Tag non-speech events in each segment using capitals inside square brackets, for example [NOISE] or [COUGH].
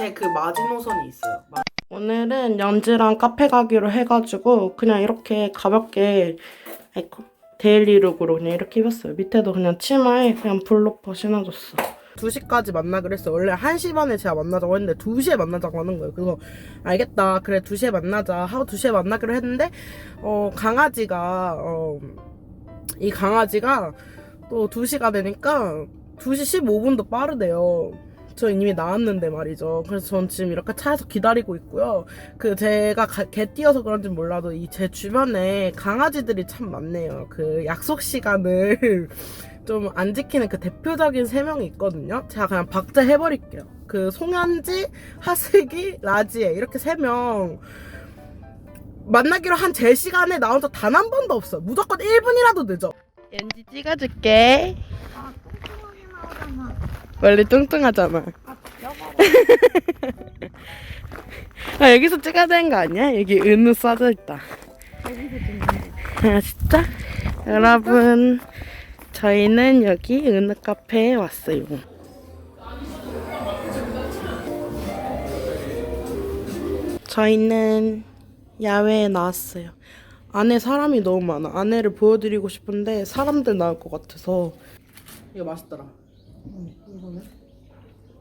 제그 마지노선이 있어요. 마- 오늘은 연지랑 카페 가기로 해가지고 그냥 이렇게 가볍게 아이고 데일리룩으로 그냥 이렇게 입었어요. 밑에도 그냥 치마에 그냥 블로퍼 신어줬어. 2시까지 만나기로 했어. 원래 1시 반에 제가 만나자고 했는데 2시에 만나자고 하는 거예요. 그래서 알겠다. 그래 2시에 만나자 하고 2시에 만나기로 했는데 어 강아지가 어 이 강아지가 또 2시가 되니까 2시 15분도 빠르대요. 저 이미 나왔는데 말이죠. 그래서 전 지금 이렇게 차에서 기다리고 있고요. 그 제가 가- 개 띄어서 그런지 몰라도 이 제 주변에 강아지들이 참 많네요. 그 약속 시간을 [LAUGHS] 좀 안 지키는 그 대표적인 세 명이 있거든요. 제가 그냥 박제해버릴게요. 그 송현지, 하슬기, 라지에 이렇게 세 명 만나기로 한 제 시간에 나온 적단한 번도 없어. 무조건 1분이라도 늦어. 연지 찍어줄게. 아, 뚱뚱하게 나오잖아. 원래 뚱뚱하잖아. 아, 여기서 찍어야 되는 거 아니야? 여기 은우 써져 있다. 아 진짜? 여러분 저희는 여기 은우 카페에 왔어요. 저희는 야외에 나왔어요. 안에 사람이 너무 많아. 안에를 보여드리고 싶은데 사람들 나올 것 같아서 이거 맛있더라. 응, 이거는?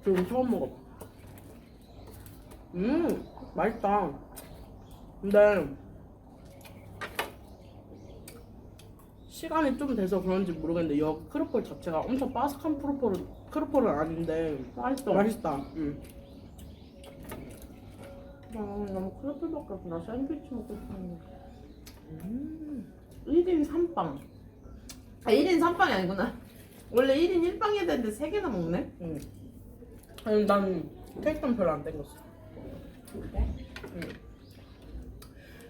지금 처음 먹어. 음, 맛있다. 근데 시간이 좀 돼서 그런지 모르겠는데 여 크로폴 자체가 엄청 바삭한 크로폴은 크로폴은 아닌데 맛있어. 맛있다. 음. 아, 너무 크로폴밖에 없어. 나 샌드위치 먹고 싶었는데. 음, 1인 3빵. 아, 1인 3빵이 아니구나. 원래 1인 1빵 해야 되는데 3개나 먹네? 응. 아니 난 케이크는 별로 안 땡겼어. 그래? 응.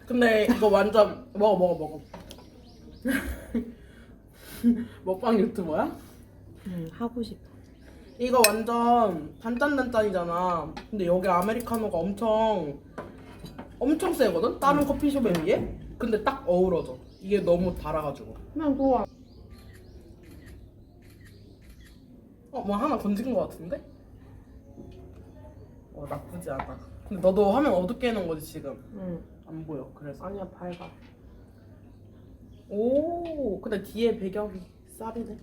근데 이거 완전 먹어 먹어 먹어. [LAUGHS] 먹방 유튜버야? 응, 하고 싶어. 이거 완전 단짠단짠이잖아. 근데 여기 아메리카노가 엄청 엄청 세거든? 다른 커피숍에 비해? 근데 딱 어우러져. 이게 너무 달아가지고. 그냥 좋아. 어, 뭐 하나 건진 것 같은데? 어, 나쁘지 않아. 근데 너도 화면 어둡게 해놓은 거지 지금? 응. 안 보여. 그래서. 아니야, 밝아. 오, 근데 뒤에 배경이 쌀이네.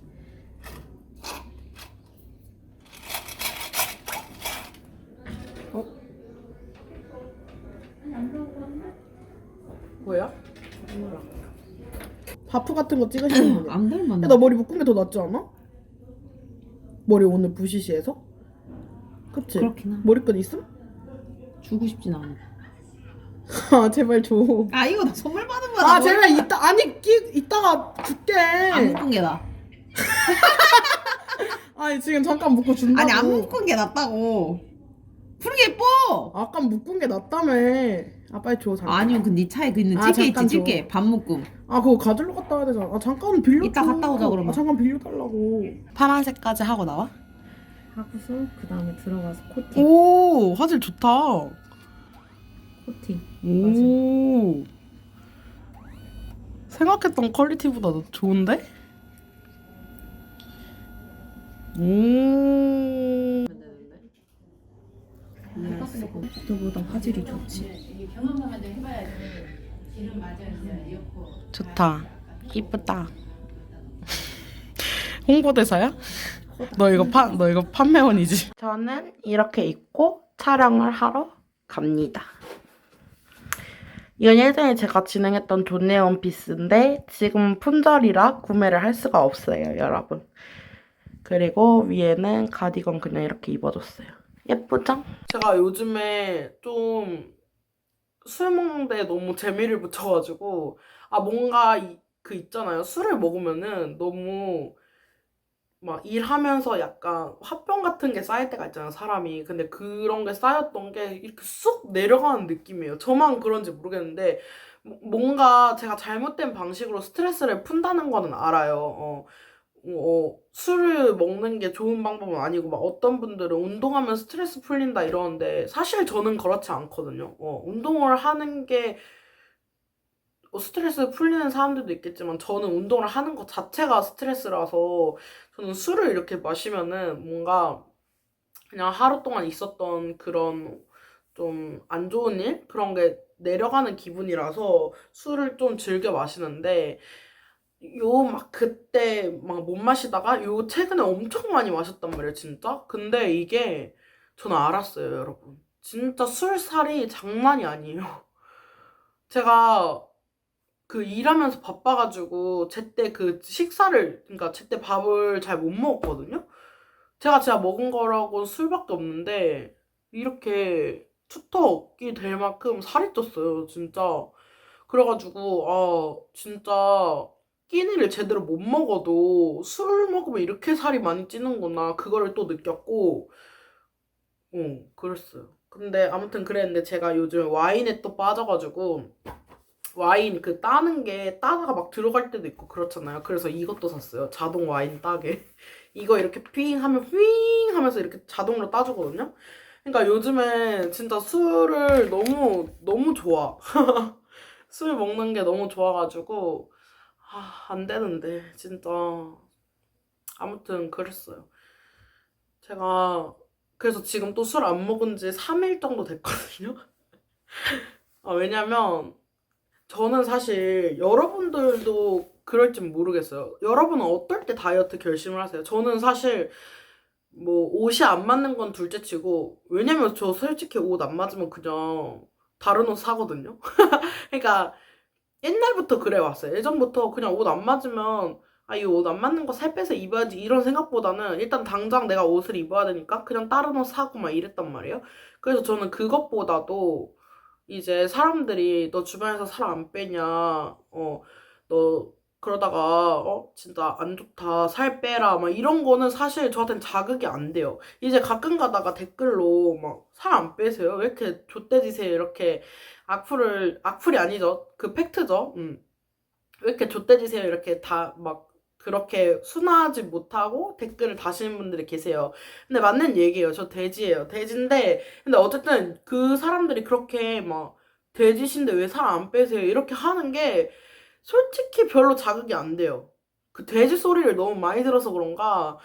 어? 뭐야? 몰라. 바프 같은 거 찍으시는 분이야. 안 닮았나? 야, 나 머리 묶은 게 더 낫지 않아? 머리 오늘 부시시해서? 그치? 그렇긴 하. 머리끈 있음? 주고 싶진 않아. [LAUGHS] 아, 제발 줘. 아, 이거 나 선물 받은 거야. 아, 제발 이따, 아니, 끼, 이따가 줄게. 안 묶은 게 나. [LAUGHS] 아니, 지금 잠깐 묶고 준다고. 아니, 안 묶은 게 낫다고. 푸르게 예뻐! 아까 묶은 게 낫다며. 아, 빨리 줘, 잠깐. 아니면 그네 차에 그 있는 아, 집게 잠깐 있지, 줘. 집게. 반 묶음. 아, 그거 가지러 갔다 와야 되잖아. 아, 잠깐 빌려줘. 이따 갔다 오자, 그러면. 아, 잠깐 빌려 달라고. 파란색까지 하고 나와? 하고서 그 다음에 들어가서 코팅. 오, 화질 좋다. 코팅. 오. 생각했던 퀄리티보다 더 좋은데? 오. 너보다 화질이 좋지. 엮고. 좋다. 이쁘다. [LAUGHS] 홍보대사야? 너 이거 파, 너 이거 판매원이지? [LAUGHS] 저는 이렇게 입고 촬영을 하러 갑니다. 이건 예전에 제가 진행했던 존네 원피스인데 지금 품절이라 구매를 할 수가 없어요, 여러분. 그리고 위에는 가디건 그냥 이렇게 입어줬어요. 예쁘죠? 제가 요즘에 좀 술 먹는데 너무 재미를 붙여가지고 아 뭔가 이- 그 있잖아요. 술을 먹으면은 너무 막 일하면서 약간 화병 같은 게 쌓일 때가 있잖아요, 사람이. 근데 그런 게 쌓였던 게 이렇게 쑥 내려가는 느낌이에요. 저만 그런지 모르겠는데 뭐- 뭔가 제가 잘못된 방식으로 스트레스를 푼다는 거는 알아요. 어, 어, 술을 먹는 게 좋은 방법은 아니고 막 어떤 분들은 운동하면 스트레스 풀린다 이러는데 사실 저는 그렇지 않거든요. 어, 운동을 하는 게 어, 스트레스 풀리는 사람들도 있겠지만 저는 운동을 하는 것 자체가 스트레스라서 저는 술을 이렇게 마시면은 뭔가 그냥 하루 동안 있었던 그런 좀 안 좋은 일? 그런 게 내려가는 기분이라서 술을 좀 즐겨 마시는데 요 막 그때 막 못 마시다가 요 최근에 엄청 많이 마셨단 말이에요, 진짜. 근데 이게 저는 알았어요, 여러분. 진짜 술살이 장난이 아니에요. [LAUGHS] 제가 그 일하면서 바빠가지고 제때 그 식사를 그러니까 제때 밥을 잘 못 먹었거든요. 제가 진짜 먹은 거라고 술밖에 없는데 이렇게 투턱이 될 만큼 살이 쪘어요, 진짜. 그래가지고 아 진짜 끼니를 제대로 못 먹어도 술 먹으면 이렇게 살이 많이 찌는구나 그거를 또 느꼈고 어 그랬어요. 근데 아무튼 그랬는데 제가 요즘 와인에 또 빠져가지고 와인 그 따는 게 따다가 막 들어갈 때도 있고 그렇잖아요. 그래서 이것도 샀어요. 자동 와인 따게. [LAUGHS] 이거 이렇게 핑 하면 휘잉 하면서 이렇게 자동으로 따주거든요. 그러니까 요즘에 진짜 술을 너무 너무 좋아. [LAUGHS] 술 먹는 게 너무 좋아가지고 아, 안 되는데 진짜 아무튼 그랬어요. 제가 그래서 지금 또 술 안 먹은 지 3일 정도 됐거든요. 아, 왜냐면 저는 사실 여러분들도 그럴지 모르겠어요. 여러분은 어떨 때 다이어트 결심을 하세요? 저는 사실 뭐 옷이 안 맞는 건 둘째 치고 왜냐면 저 솔직히 옷 안 맞으면 그냥 다른 옷 사거든요. [LAUGHS] 그러니까 옛날부터 그래 왔어요. 예전부터 그냥 옷 안 맞으면 아, 이 옷 안 맞는 거 살 빼서 입어야지 이런 생각보다는 일단 당장 내가 옷을 입어야 되니까 그냥 다른 옷 사고 막 이랬단 말이에요. 그래서 저는 그것보다도 이제 사람들이 너 주변에서 살 안 빼냐, 어, 너 그러다가 어 진짜 안 좋다 살 빼라 막 이런 거는 사실 저한테는 자극이 안 돼요. 이제 가끔 가다가 댓글로 막 살 안 빼세요? 왜 이렇게 좆대지세요? 이렇게 악플을 악플이 아니죠. 그 팩트죠. 음. 왜 이렇게 좆대지세요? 이렇게 다 막 그렇게 순화하지 못하고 댓글을 다시는 분들이 계세요. 근데 맞는 얘기예요. 저 돼지예요. 돼지인데 근데 어쨌든 그 사람들이 그렇게 막 돼지신데 왜 살 안 빼세요? 이렇게 하는 게 솔직히 별로 자극이 안 돼요. 그 돼지 소리를 너무 많이 들어서 그런가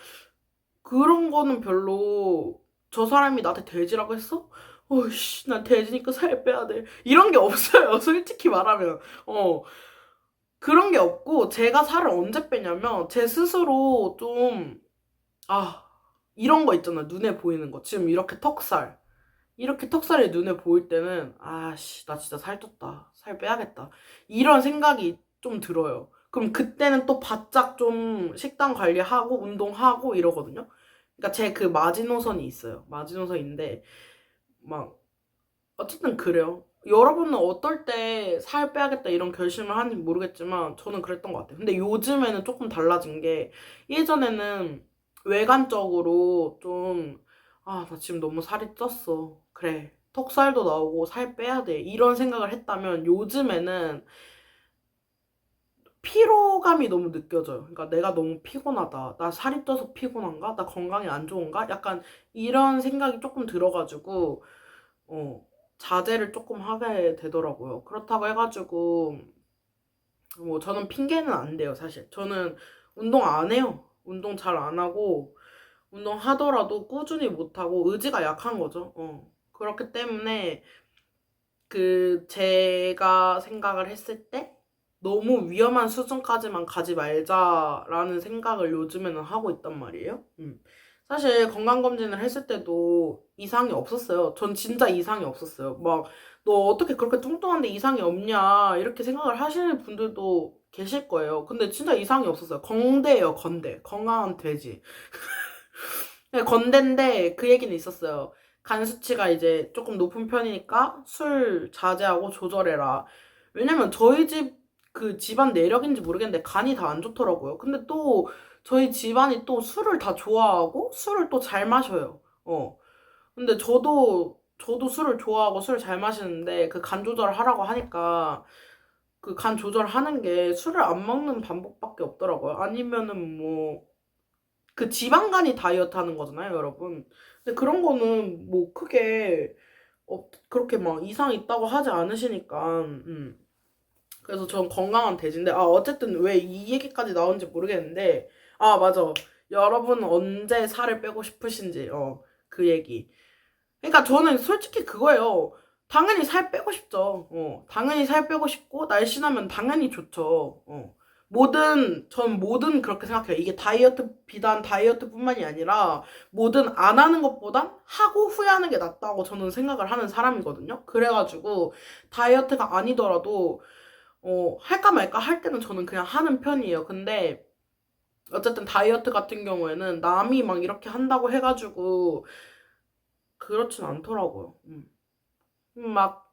그런 거는 별로 저 사람이 나한테 돼지라고 했어? 어이씨 난 돼지니까 살 빼야 돼. 이런 게 없어요. [LAUGHS] 솔직히 말하면. 어. 그런 게 없고 제가 살을 언제 빼냐면 제 스스로 좀 아 이런 거 있잖아. 눈에 보이는 거. 지금 이렇게 턱살. 이렇게 턱살이 눈에 보일 때는 아씨 나 진짜 살쪘다. 살 빼야겠다. 이런 생각이 좀 들어요. 그럼 그때는 또 바짝 좀 식단 관리하고 운동하고 이러거든요 그러니까 제 그 마지노선이 있어요 마지노선인데 막 어쨌든 그래요 여러분은 어떨 때 살 빼야겠다 이런 결심을 하는지 모르겠지만 저는 그랬던 것 같아요 근데 요즘에는 조금 달라진 게 예전에는 외관적으로 좀 아, 나 지금 너무 살이 쪘어. 그래. 턱살도 나오고 살 빼야 돼. 이런 생각을 했다면 요즘에는 피로감이 너무 느껴져요. 그러니까 내가 너무 피곤하다. 나 살이 쪄서 피곤한가? 나 건강이 안 좋은가? 약간 이런 생각이 조금 들어가지고, 어, 자제를 조금 하게 되더라고요. 그렇다고 해가지고, 뭐, 저는 핑계는 안 돼요, 사실. 저는 운동 안 해요. 운동 잘 안 하고, 운동 하더라도 꾸준히 못하고 의지가 약한 거죠. 어. 그렇기 때문에 그 제가 생각을 했을 때 너무 위험한 수준까지만 가지 말자라는 생각을 요즘에는 하고 있단 말이에요. 음. 사실 건강검진을 했을 때도 이상이 없었어요. 전 진짜 이상이 없었어요. 막, 너 어떻게 그렇게 뚱뚱한데 이상이 없냐, 이렇게 생각을 하시는 분들도 계실 거예요. 근데 진짜 이상이 없었어요. 건대예요, 건대. 건강한 돼지. [LAUGHS] 네, 건대인데 그 얘기는 있었어요. 간 수치가 이제 조금 높은 편이니까 술 자제하고 조절해라. 왜냐면 저희 집 그 집안 내력인지 모르겠는데 간이 다 안 좋더라고요. 근데 또 저희 집안이 또 술을 다 좋아하고 술을 또 잘 마셔요. 어. 근데 저도 저도 술을 좋아하고 술을 잘 마시는데 그 간 조절을 하라고 하니까 그 간 조절하는 게 술을 안 먹는 방법밖에 없더라고요. 아니면은 뭐 그 지방간이 다이어트 하는 거잖아요, 여러분. 근데 그런 거는 뭐 크게 어, 그렇게 막 이상 있다고 하지 않으시니까, 음. 그래서 전 건강한 돼지인데, 아, 어쨌든 왜 이 얘기까지 나온지 모르겠는데, 아, 맞아. 여러분 언제 살을 빼고 싶으신지, 어. 그 얘기. 그러니까 저는 솔직히 그거예요. 당연히 살 빼고 싶죠. 어, 당연히 살 빼고 싶고 날씬하면 당연히 좋죠. 어. 뭐든 전 뭐든 그렇게 생각해요. 이게 다이어트 비단 다이어트뿐만이 아니라 뭐든 안 하는 것보단 하고 후회하는 게 낫다고 저는 생각을 하는 사람이거든요. 그래가지고 다이어트가 아니더라도 어, 할까 말까 할 때는 저는 그냥 하는 편이에요. 근데 어쨌든 다이어트 같은 경우에는 남이 막 이렇게 한다고 해가지고 그렇진 않더라고요. 음. 음, 막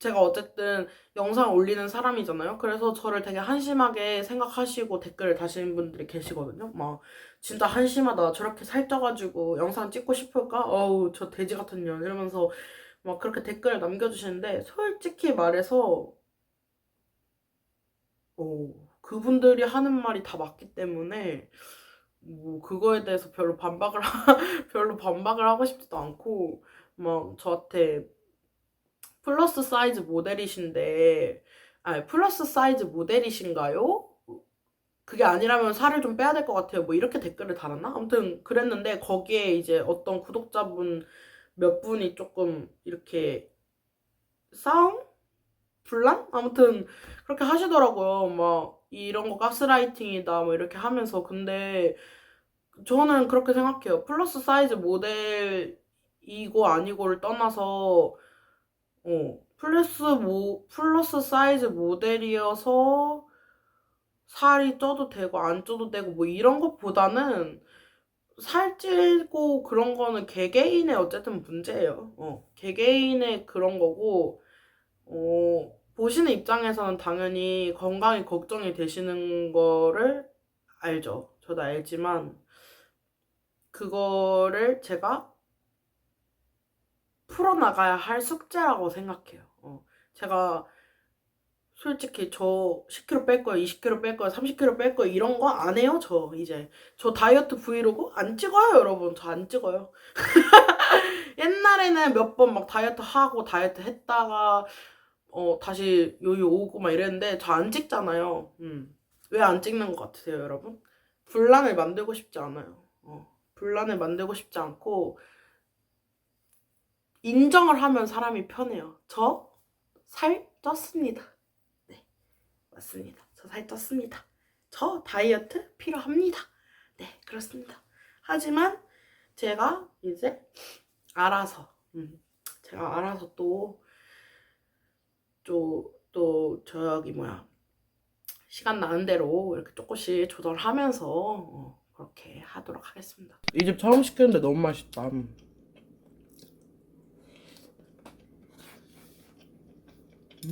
제가 어쨌든 영상 올리는 사람이잖아요. 그래서 저를 되게 한심하게 생각하시고 댓글을 다시는 분들이 계시거든요. 막 진짜 한심하다. 저렇게 살쪄가지고 영상 찍고 싶을까? 어우 저 돼지 같은 년 이러면서 막 그렇게 댓글을 남겨주시는데 솔직히 말해서 어, 그분들이 하는 말이 다 맞기 때문에 뭐 그거에 대해서 별로 반박을 하- [LAUGHS] 별로 반박을 하고 싶지도 않고 막 저한테 플러스 사이즈 모델이신데 아니 플러스 사이즈 모델이신가요? 그게 아니라면 살을 좀 빼야 될 것 같아요. 뭐 이렇게 댓글을 달았나? 아무튼 그랬는데 거기에 이제 어떤 구독자분 몇 분이 조금 이렇게 싸움? 분란? 아무튼 그렇게 하시더라고요. 막 이런 거 가스라이팅이다 뭐 이렇게 하면서 근데 저는 그렇게 생각해요. 플러스 사이즈 모델이고 아니고를 떠나서 어 플러스 모 플러스 사이즈 모델이어서 살이 쪄도 되고 안 쪄도 되고 뭐 이런 것보다는 살찌고 그런 거는 개개인의 어쨌든 문제예요. 어 개개인의 그런 거고 어, 보시는 입장에서는 당연히 건강이 걱정이 되시는 거를 알죠. 저도 알지만, 그거를 제가 풀어나가야 할 숙제라고 생각해요. 어, 제가 솔직히 저 10kg 뺄 거예요, 20kg 뺄 거예요, 30kg 뺄 거예요, 이런 거 안 해요, 저 이제. 저 다이어트 브이로그 안 찍어요, 여러분. 저 안 찍어요. [LAUGHS] 옛날에는 몇 번 막 다이어트 하고 다이어트 했다가 어 다시 요요 오고 막 이랬는데 저 안 찍잖아요. 음. 왜 안 찍는 것 같으세요, 여러분? 분란을 만들고 싶지 않아요. 어. 분란을 만들고 싶지 않고 인정을 하면 사람이 편해요. 저 살 쪘습니다. 네, 맞습니다. 저 살 쪘습니다. 저 다이어트 필요합니다. 네, 그렇습니다. 하지만 제가 이제 알아서, 음, 제가 알아서 또 또, 또, 저기, 뭐야. 시간 나는 대로 이렇게 조금씩 조절하면서, 어, 그렇게 하도록 하겠습니다. 이 집 처음 시켰는데 너무 맛있다. 저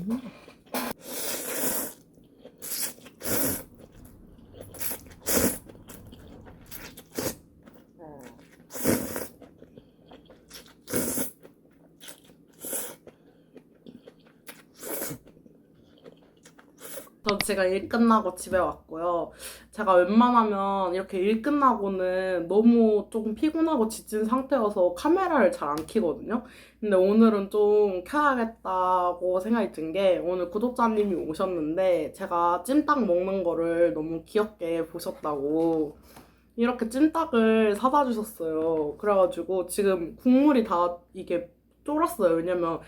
제가 일 끝나고 집에 왔고요. 제가 웬만하면 이렇게 일 끝나고는 너무 조금 피곤하고 지친 상태여서 카메라를 잘 안 켜거든요. 근데 오늘은 좀 켜야겠다고 생각이 든 게 오늘 구독자님이 오셨는데 제가 찜닭 먹는 거를 너무 귀엽게 보셨다고 이렇게 찜닭을 사다 주셨어요. 그래가지고 지금 국물이 다 이게 쫄았어요. 왜냐면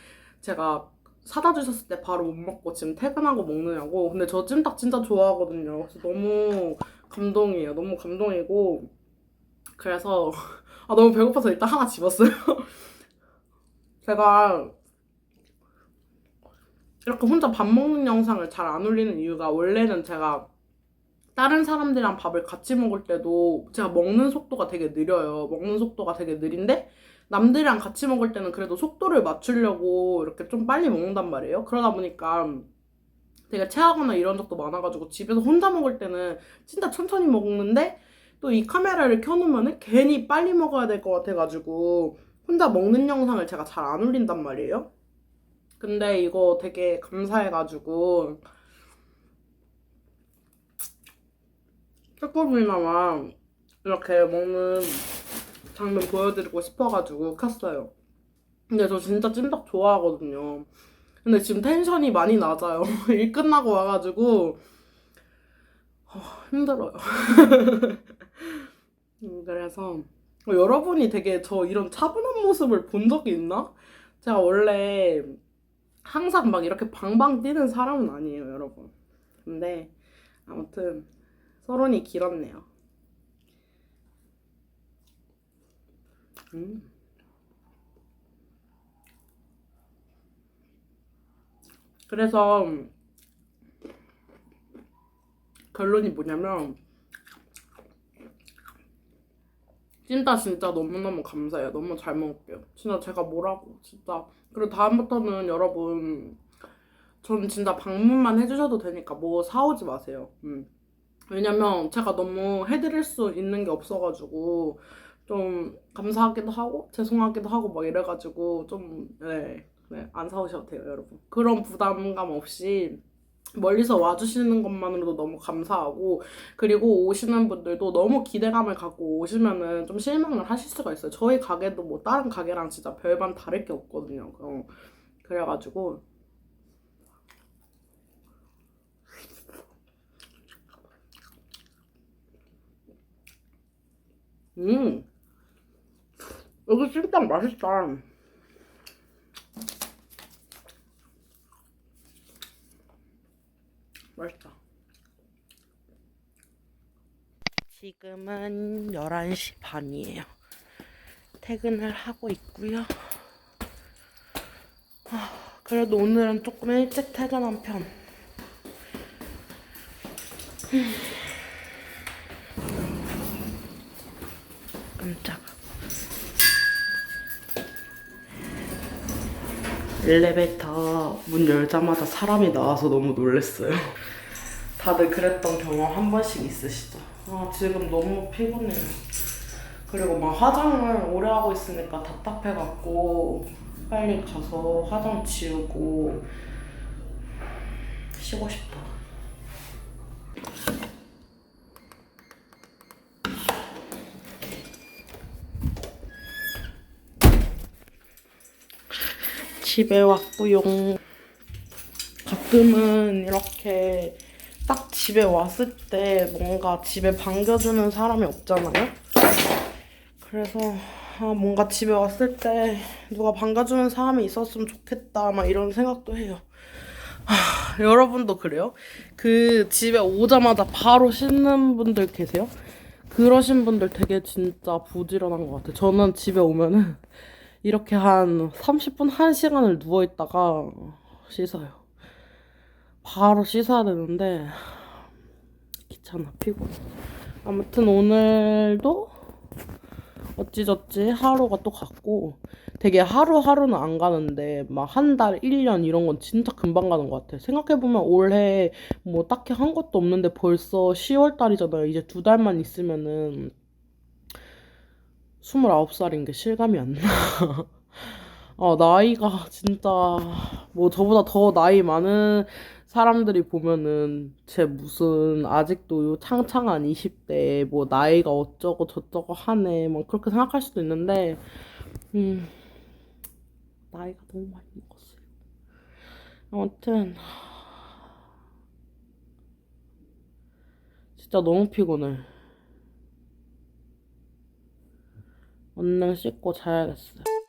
제가 사다 주셨을 때 바로 못 먹고 지금 퇴근하고 먹느냐고. 근데 저 찜닭 진짜 좋아하거든요. 그래서 너무 감동이에요. 너무 감동이고. 그래서 [LAUGHS] 아 너무 배고파서 일단 하나 집었어요. [LAUGHS] 제가 이렇게 혼자 밥 먹는 영상을 잘 안 올리는 이유가 원래는 제가 다른 사람들이랑 밥을 같이 먹을 때도 제가 먹는 속도가 되게 느려요. 먹는 속도가 되게 느린데 남들이랑 같이 먹을 때는 그래도 속도를 맞추려고 이렇게 좀 빨리 먹는단 말이에요. 그러다 보니까 되게 체하거나 이런 적도 많아가지고 집에서 혼자 먹을 때는 진짜 천천히 먹는데 또 이 카메라를 켜놓으면 괜히 빨리 먹어야 될 것 같아가지고 혼자 먹는 영상을 제가 잘 안 올린단 말이에요. 근데 이거 되게 감사해가지고 조금이나마 이렇게 먹는 장면 보여드리고 싶어가지고 켰어요. 근데 저 진짜 찜닭 좋아하거든요. 근데 지금 텐션이 많이 낮아요. [LAUGHS] 일 끝나고 와가지고 어, 힘들어요. [LAUGHS] 음, 그래서 어, 여러분이 되게 저 이런 차분한 모습을 본 적이 있나? 제가 원래 항상 막 이렇게 방방 뛰는 사람은 아니에요, 여러분. 근데 아무튼 서론이 길었네요. 음. 그래서 결론이 뭐냐면 찐따 진짜 너무너무 감사해요. 너무 잘 먹을게요. 진짜 제가 뭐라고 진짜 그리고 다음부터는 여러분 전 진짜 방문만 해주셔도 되니까 뭐 사오지 마세요. 음. 왜냐면 제가 너무 해드릴 수 있는 게 없어가지고 좀 감사하기도 하고 죄송하기도 하고 막 이래가지고 좀 네, 네, 안 사오셔도 돼요, 여러분. 그런 부담감 없이 멀리서 와주시는 것만으로도 너무 감사하고 그리고 오시는 분들도 너무 기대감을 갖고 오시면은 좀 실망을 하실 수가 있어요. 저희 가게도 뭐 다른 가게랑 진짜 별반 다를 게 없거든요. 어, 그래가지고 음 여기 찜닭 맛있다. 맛있다. 지금은 11시 반이에요. 퇴근을 하고 있고요. 아, 그래도 오늘은 조금 일찍 퇴근한 편. 깜짝 엘리베이터 문 열자마자 사람이 나와서 너무 놀랐어요. 다들 그랬던 경험 한 번씩 있으시죠? 아, 지금 너무 피곤해요. 그리고 막 화장을 오래 하고 있으니까 답답해갖고 빨리 가서 화장 지우고 쉬고 싶다. 집에 왔고요. 가끔은 이렇게 딱 집에 왔을 때 뭔가 집에 반겨주는 사람이 없잖아요. 그래서 아, 뭔가 집에 왔을 때 누가 반겨주는 사람이 있었으면 좋겠다 막 이런 생각도 해요. 아, 여러분도 그래요? 그 집에 오자마자 바로 씻는 분들 계세요? 그러신 분들 되게 진짜 부지런한 것 같아요. 저는 집에 오면은 이렇게 한 30분, 1시간을 누워있다가 씻어요. 바로 씻어야 되는데 귀찮아, 피곤해. 아무튼 오늘도 어찌저찌 하루가 또 갔고 되게 하루하루는 안 가는데 막 한 달, 1년 이런 건 진짜 금방 가는 것 같아. 생각해보면 올해 뭐 딱히 한 것도 없는데 벌써 10월 달이잖아요. 이제 두 달만 있으면은 29살인 게 실감이 안 나. [LAUGHS] 아, 나이가 진짜, 뭐, 저보다 더 나이 많은 사람들이 보면은, 제 무슨, 아직도 요 창창한 20대에 뭐, 나이가 어쩌고 저쩌고 하네, 막 그렇게 생각할 수도 있는데, 음, 나이가 너무 많이 먹었어요. 아무튼, 진짜 너무 피곤해. 얼른 씻고 자야겠어요.